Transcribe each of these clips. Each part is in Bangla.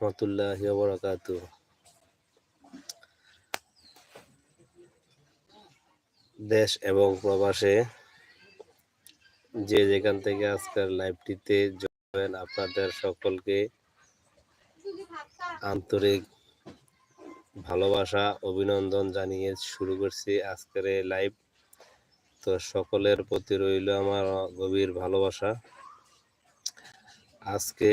রহমতুল্লাহ বরকাত দেশ এবং প্রবাসে যে যেখান থেকে আজকের লাইভটিতে যাবেন আপনাদের সকলকে আন্তরিক ভালোবাসা, অভিনন্দন জানিয়ে শুরু করছি আজকের এই লাইভ। তো সকলের প্রতি রইল আমার গভীর ভালোবাসা। আজকে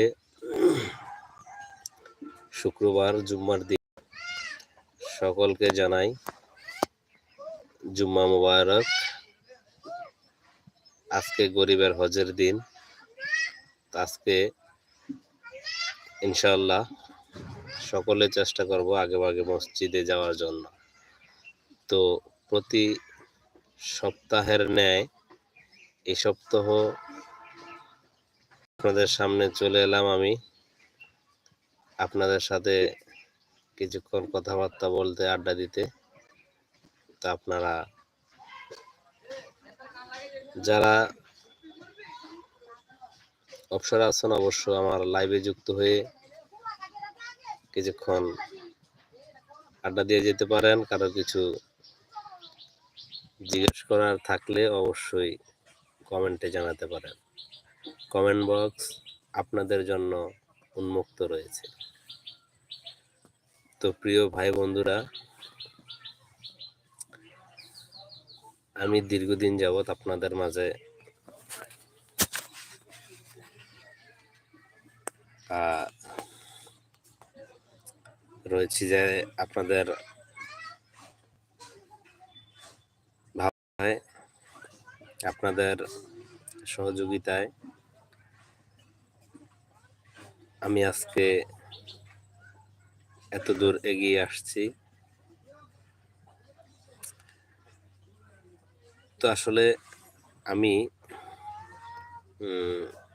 শুক্রবার জুম্মার দিন। সকলকে জানাই জুম্মা মুবারক। আজকে গরিবের হজের দিন। আজকে ইনশাল্লাহ সকলে চেষ্টা করব আগে আগে মসজিদে যাওয়ার জন্য। তো প্রতি সপ্তাহের ন্যায় এই সপ্তাহ আপনাদের সামনে চলে এলাম আমি। আপনাদের সাথে কিছুক্ষণ কথাবার্তা বলতে, আড্ডা দিতে। তা আপনারা যারা অবসর আছেন অবশ্য আমার লাইভে যুক্ত হয়ে কিছুক্ষণ আড্ডা দিয়ে যেতে পারেন। কারও কিছু জিজ্ঞেস করার থাকলে অবশ্যই কমেন্টে জানাতে পারেন। কমেন্ট বক্স আপনাদের জন্য উন্মুক্ত রয়েছে। তো প্রিয় ভাই বন্ধুরা, আমি দীর্ঘদিন যাবৎ আপনাদের মাঝে রয়েছি যে আপনাদের আপনাদের সহযোগিতায় আমি আজকে এত দূর এগিয়ে আসছি। তো আসলে আমি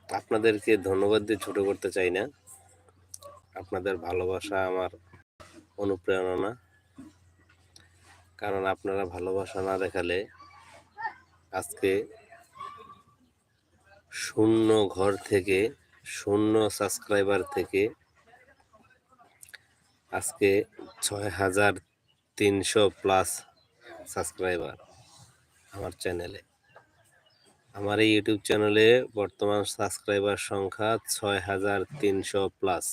আপনাদেরকে ধন্যবাদ দিয়ে ছোট করতে চাই না। আপনাদের ভালোবাসা আমার অনুপ্রেরণা। কারণ আপনারা ভালোবাসা না দেখালে আজকে শূন্য ঘর থেকে শূন্য সাবস্ক্রাইবার থেকে আজকে ছয় হাজার তিনশো প্লাস সাবস্ক্রাইবার আমার চ্যানেলে। আমার এই ইউটিউব চ্যানেলে বর্তমান সাবস্ক্রাইবার সংখ্যা ছয় হাজার তিনশো প্লাস।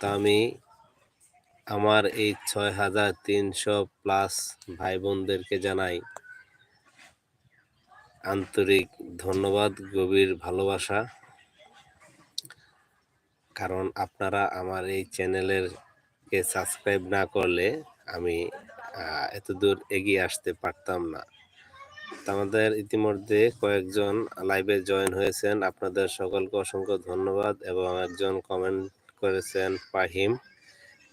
তা আমি আমার এই ছয় হাজার তিনশো প্লাস ভাই বোনদেরকে জানাই আন্তরিক ধন্যবাদ, গভীর ভালোবাসা। কারণ আপনারা আমার এই চ্যানেলের কে সাবস্ক্রাইব না করলে আমি এত দূর এগিয়ে আসতে পারতাম না। আমাদের ইতিমধ্যে কয়েকজন লাইভে জয়েন হয়েছেন। আপনাদের সকলকে অসংখ্য ধন্যবাদ এবং একজন কমেন্ট করেছেন, পাহিম।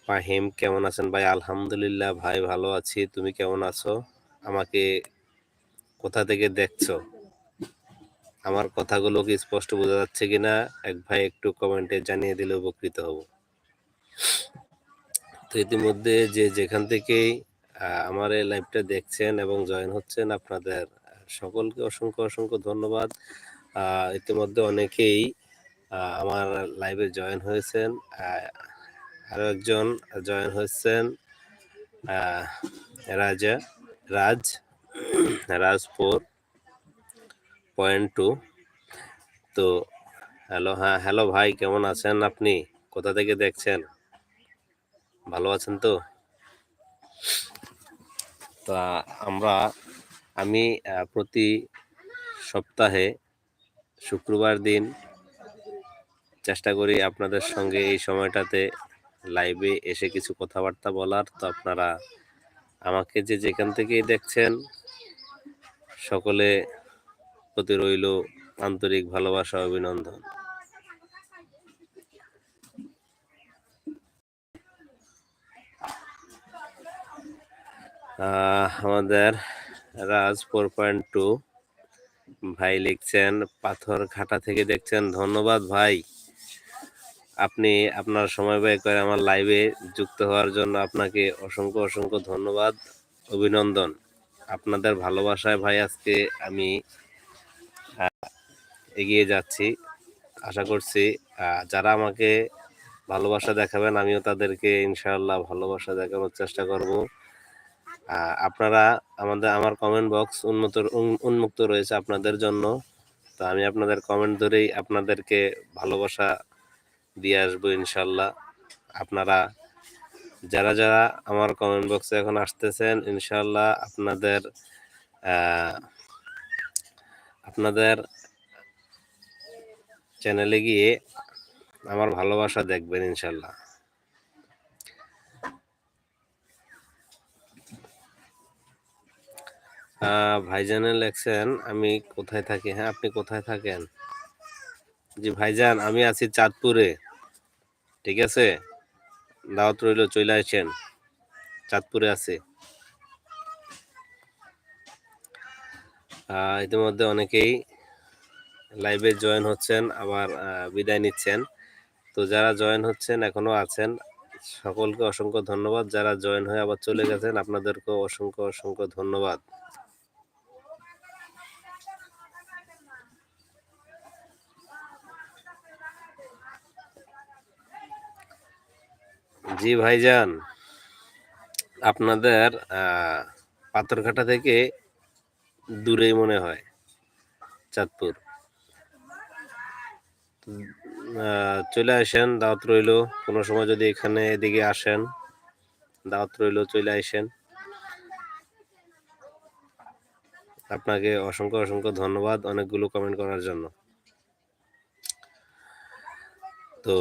পাহিম, কেমন আছেন? ভাই, আলহামদুলিল্লাহ, ভাই, ভালো আছি। তুমি কেমন আছো? আমাকে কোথা থেকে দেখছ? আমার কথাগুলো কি স্পষ্ট বোঝা যাচ্ছে কিনা? এক ভাই একটু কমেন্টে জানিয়ে দিলে উপকৃত হব। তো ইতিমধ্যে যে যেখান থেকেই আমার এই লাইভটা দেখছেন এবং জয়েন হচ্ছেন, আপনাদের সকলকে অসংখ্য অসংখ্য ধন্যবাদ। ইতিমধ্যে অনেকেই আমার লাইভে জয়েন হয়েছেন। আরও একজন জয়েন হয়েছেন রাজা রাজা। Raj Rajpur point two. তো, হ্যালো হ্যাঁ হ্যালো ভাই, কেমন আছেন আপনি? কোথা থেকে দেখছেন? ভালো আছেন তো? তা, আমরা, আমি প্রতি সপ্তাহে শুক্রবার দিন চেষ্টা করি আপনাদের সঙ্গে এই সময়টাতে লাইভে এসে কিছু কথাবার্তা বলার। তো আপনারা আমাকে যে যেখান থেকেই দেখছেন সকলে প্রতি রইল আন্তরিক ভালোবাসা, অভিনন্দন। আমাদের রাজ ফোর পয়েন্ট টু। ভাই লিখছেন, পাথর ঘাটা থেকে দেখছেন। ধন্যবাদ ভাই। আপনি আপনার সময় ব্যয় করে আমার লাইভে যুক্ত হওয়ার জন্য আপনাকে অসংখ্য অসংখ্য ধন্যবাদ, অভিনন্দন। আপনাদের ভালোবাসায় ভাই আজকে আমি এগিয়ে যাচ্ছি। আশা করছি যারা আমাকে ভালোবাসা দেখাবেন, আমিও তাদেরকে ইনশাআল্লাহ ভালোবাসা দেখানোর চেষ্টা করব। আপনারা আমাদের, আমার কমেন্ট বক্স উন্নত উন- উন্মুক্ত রয়েছে আপনাদের জন্য। তো আমি আপনাদের কমেন্ট ধরেই আপনাদেরকে ভালোবাসা দিয়ে আসব ইনশাল্লাহ আপনারা যারা যারা আমার কমেন্ট বক্সে এখন আসতেছেন ইনশাল্লাহ আপনাদের আপনাদের চ্যানেলে গিয়ে আমার ভালোবাসা দেখবেন ইনশাল্লাহ ভাইজানে লেখছেন, আমি কোথায় থাকি? হ্যাঁ আপনি কোথায় থাকেন? জি, ভাইজান, আমি আছি চাঁদপুরে। ঠিক আছে? দাওয়াত রইল চলে আসেন চাঁদপুরে আছে। ইতিমধ্যে অনেকেই লাইভে জয়েন হচ্ছেন, আবার বিদায় নিচ্ছেন। তো যারা জয়েন হচ্ছেন, এখনও আছেন, সকলকে অসংখ্য ধন্যবাদ। যারা জয়েন হয়ে আবার চলে গেছেন, আপনাদেরকেও অসংখ্য অসংখ্য ধন্যবাদ। জি ভাইজান। আপনাদের পাথরঘাটা থেকে দূরেই মনে হয়, চাঁদপুর। চলে আসেন, দাওয়াত রইল। কোনো সময় যদি এখানে এদিকে আসেন, দাওয়াত রইল, চলে আসেন। আপনাকে অসংখ্য অসংখ্য ধন্যবাদ অনেকগুলো কমেন্ট করার জন্য। তো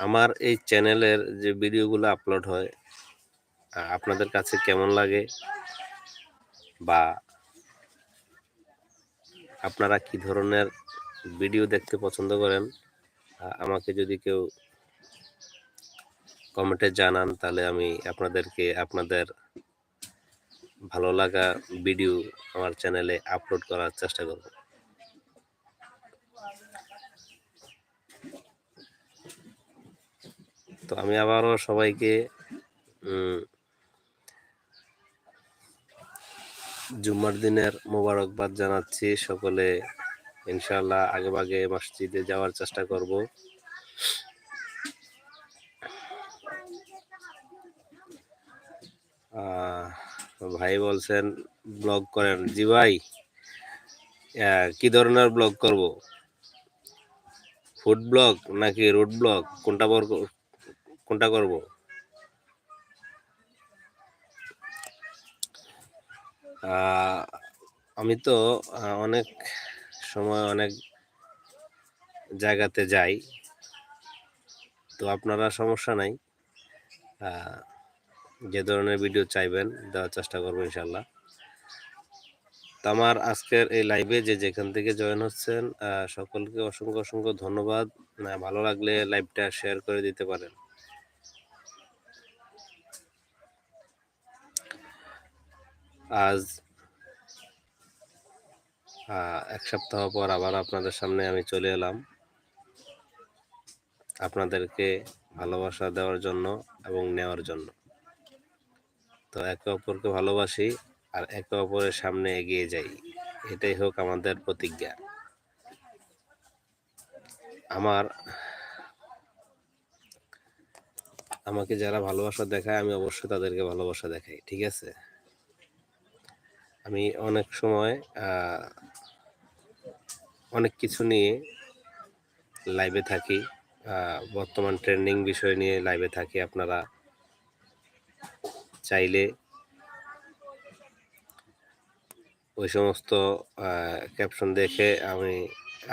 আমার এই চ্যানেলের যে ভিডিওগুলো আপলোড হয় আপনাদের কাছে কেমন লাগে? বা আপনারা কি ধরনের ভিডিও দেখতে পছন্দ করেন? আমাকে যদি কেউ কমেন্টে জানান, তাহলে আমি আপনাদেরকে আপনাদের ভালো লাগা ভিডিও আমার চ্যানেলে আপলোড করার চেষ্টা করব। তো আমি আবারও সবাইকে জুম্মার দিনের মোবারকবাদ জানাচ্ছি। সকলে ইনশাআল্লাহ আগে ভাগে মসজিদে যাওয়ার চেষ্টা করব। ভাই বলছেন, ব্লগ করেন। জি ভাই কি ধরনের ব্লগ করব? ফুড ব্লগ নাকি রুট ব্লগ? কোনটা কোনটা করব? আমি তো অনেক সময় অনেক জায়গাতে যাই। তো আপনারা সমস্যা নাই। যে ধরনের ভিডিও চাইবেন, দেওয়ার চেষ্টা করব ইনশাল্লাহ তো আমার আজকের এই লাইভে যে যেখান থেকে জয়েন হচ্ছেন সকলকে অসংখ্য অসংখ্য ধন্যবাদ। ভালো লাগলে লাইভটা শেয়ার করে দিতে পারেন। আজ এক সপ্তাহ পর আবার আপনাদের সামনে আমি চলে এলাম। আপনাদেরকে ভালোবাসা দেওয়ার জন্য এবং নেওয়ার জন্য। তো একে অপরকে ভালোবাসি আর একে অপরের সামনে এগিয়ে যাই। এটাই হোক আমাদের প্রতিজ্ঞা। আমার, আমাকে যারা ভালোবাসা দেখায়, আমি অবশ্যই তাদেরকে ভালোবাসা দেখাই, ঠিক আছে? আমি অনেক সময় অনেক কিছু নিয়ে লাইভে থাকি। বর্তমান ট্রেন্ডিং বিষয় নিয়ে লাইভে থাকি আপনারা চাইলে। ওই সমস্ত ক্যাপশন দেখে আমি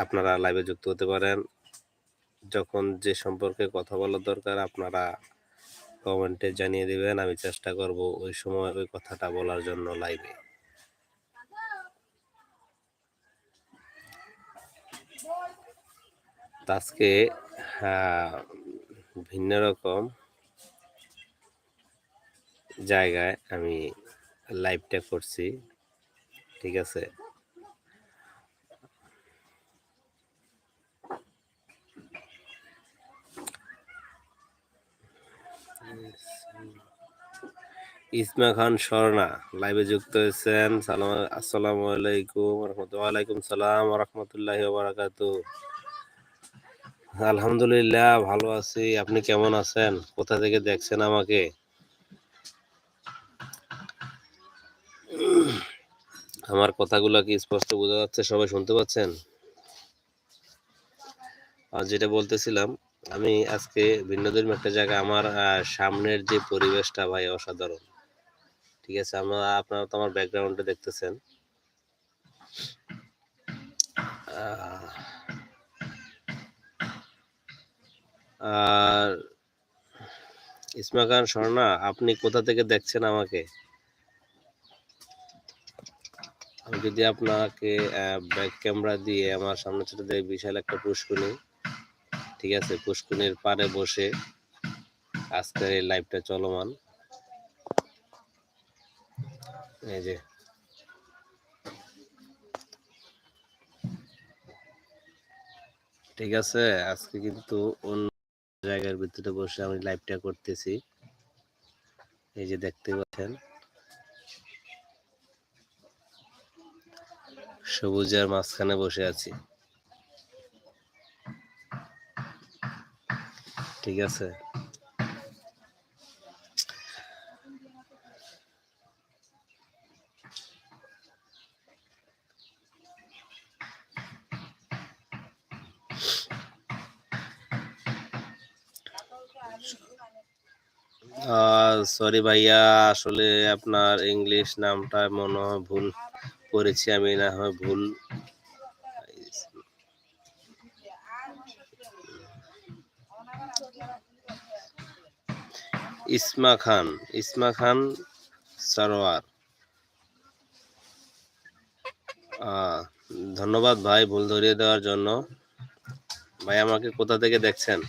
আপনারা লাইভে যুক্ত হতে পারেন। যখন যে সম্পর্কে কথা বলার দরকার, আপনারা কমেন্টে জানিয়ে দিবেন। আমি চেষ্টা করব ওই সময় ওই কথাটা বলার জন্য লাইভে আজকে ভিন্ন রকম জায়গায় আমি লাইভটা করছি, ঠিক আছে? ইসমা খান স্বর্ণা লাইভে যুক্ত হয়েছেন। সালাম, আসসালামু আলাইকুম রহমতুল্লাহ আলাইকুম সালাম রহমতুল্লাহ বারাকাতু আলহামদুলিল্লাহ, ভালো আছি। আপনি কেমন আছেন? কোথা থেকে দেখছেন আমাকে? আমার কথাগুলো কি স্পষ্ট বোঝা যাচ্ছে? সবাই শুনতে পাচ্ছেন? আর যেটা বলতেছিলাম, আমি আজকে ভিন্নধর্মী একটা জায়গায় আমার সামনের যে পরিবেশটা ভাই অসাধারণ। ঠিক আছে আমরা আপনারা তো আমার ব্যাকগ্রাউন্ডে দেখতেছেন। আর ইসমা খান স্বর্ণা আপনি কোথা থেকে দেখছেন আমাকে? আমি যদি আপনাকে ব্যাক ক্যামেরা দিয়ে আমার সামনে ছোট দেয় বিশাল একটা পুষ্কুনি ঠিক আছে? পুষ্কুনির পাড়ে বসে আজকের এই লাইভটা চলমান। এই যে। ঠিক আছে? আজকে কিন্তু অন্য জায়গার ভিতরে বসে আমি লাইভটা করতেছি। এই যে দেখতে পাচ্ছেন। সবুজের মাঝখানে বসে আছি। ঠিক আছে? সরি ভাইয়া, আসলে আপনার ইংলিশ নামটা মনে হয় ভুল করেছি আমি, না হয় ভুল ইসমা খান ইসমা খান সারোয়ার। ধন্যবাদ ভাই ভুল ধরিয়ে দেওয়ার জন্য। ভাই আমাকে কোথা থেকে দেখছেন?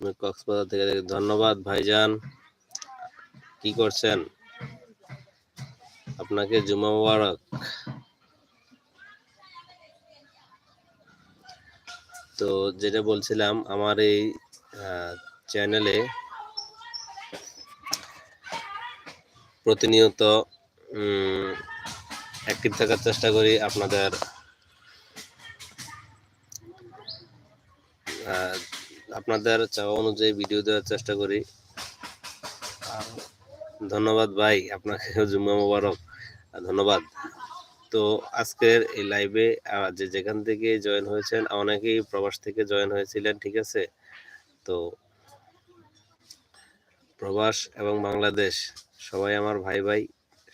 আমি কক্সবাজার থেকে ধন্যবাদ ভাইজান। কি করছেন? আপনাকে জুমা মুবারক। তো যেটা বলছিলাম, আমার এই চ্যানেলে প্রতিনিয়ত অ্যাক্টিভ থাকার চেষ্টা করি আপনাদের আহ, আপনাদের চাওয়া অনুযায়ী ভিডিও দেওয়ার চেষ্টা করি। ধন্যবাদ ভাই, আপনাকে জুম্মা মোবারক। ধন্যবাদ। তো আজকের এই লাইভে যে যেখান থেকে জয়েন হয়েছেন, অনেকেই প্রবাস থেকে জয়েন হয়েছিলেন, ঠিক আছে? তো প্রবাস এবং বাংলাদেশ, সবাই আমার ভাই ভাই,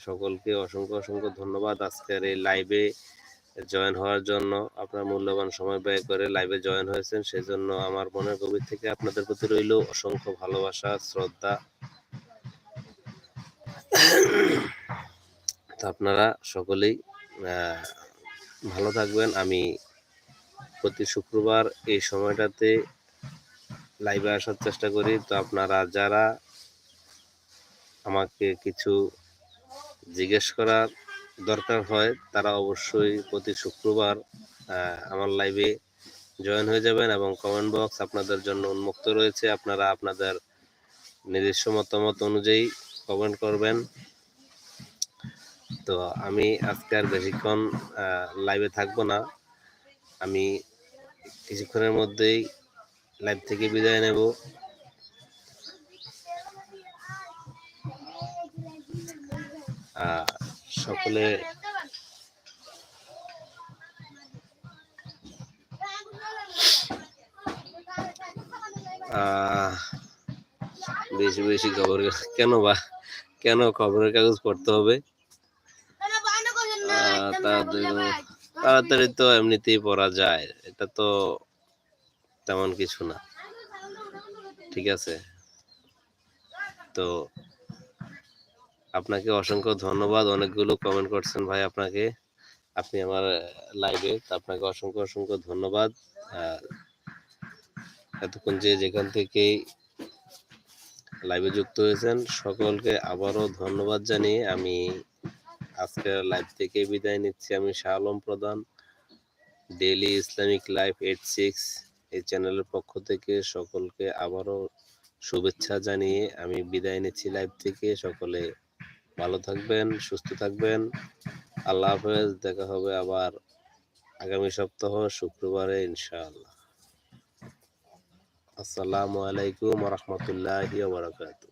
সকলকে অসংখ্য অসংখ্য ধন্যবাদ আজকের এই লাইভে জয়েন হওয়ার জন্য আপনার মূল্যবান সময় ব্যয় করে লাইভে জয়েন হয়েছেন সেই জন্য আমার মনের গভীর থেকে আপনাদের প্রতি রইল অসংখ্য ভালোবাসা, শ্রদ্ধা। তো আপনারা সকলেই ভালো থাকবেন। আমি প্রতি শুক্রবার এই সময়টাতে লাইভে আসার চেষ্টা করি। তো আপনারা যারা আমাকে কিছু জিজ্ঞেস করার দরকার হয় তারা অবশ্যই প্রতি শুক্রবার আমার লাইভে জয়েন হয়ে যাবেন এবং কমেন্ট বক্স আপনাদের জন্য উন্মুক্ত রয়েছে। আপনারা আপনাদের নিজস্ব মতামত অনুযায়ী কমেন্ট করবেন। তো আমি আজকে আর বেশিক্ষণ লাইভে থাকব না। আমি কিছুক্ষণের মধ্যেই লাইভ থেকে বিদায় নেব। আহ, সকলে বেশি বেশি খবর কেন বা, কেন খবরের কাগজ পড়তে হবে? তাড়াতাড়ি তো এমনিতেই পড়া যায়, এটা তো তেমন কিছু না। ঠিক আছে? তো আপনাকে অসংখ্য ধন্যবাদ। অনেকগুলো কমেন্ট করছেন ভাই আপনাকে। আপনি আমার লাইভে আপনাকে অসংখ্য অসংখ্য ধন্যবাদ। এতক্ষণ যে যেখান থেকেই লাইভে যুক্ত হয়েছেন, সকলকে আবারও ধন্যবাদ জানিয়ে আমি আজকের লাইভ থেকে বিদায় নিচ্ছি। আমি Shah Alam Pradhan daily Islamic life eight six এই চ্যানেলের পক্ষ থেকে সকলকে আবারও শুভেচ্ছা জানিয়ে আমি বিদায় নিচ্ছি লাইভ থেকে। সকলে ভালো থাকবেন, সুস্থ থাকবেন। আল্লাহ হাফেজ, দেখা হবে আবার আগামী সপ্তাহ, শুক্রবারে ইনশাআল্লাহ। আসসালামু আলাইকুম রহমতুল্লাহ বারাকাতুহ।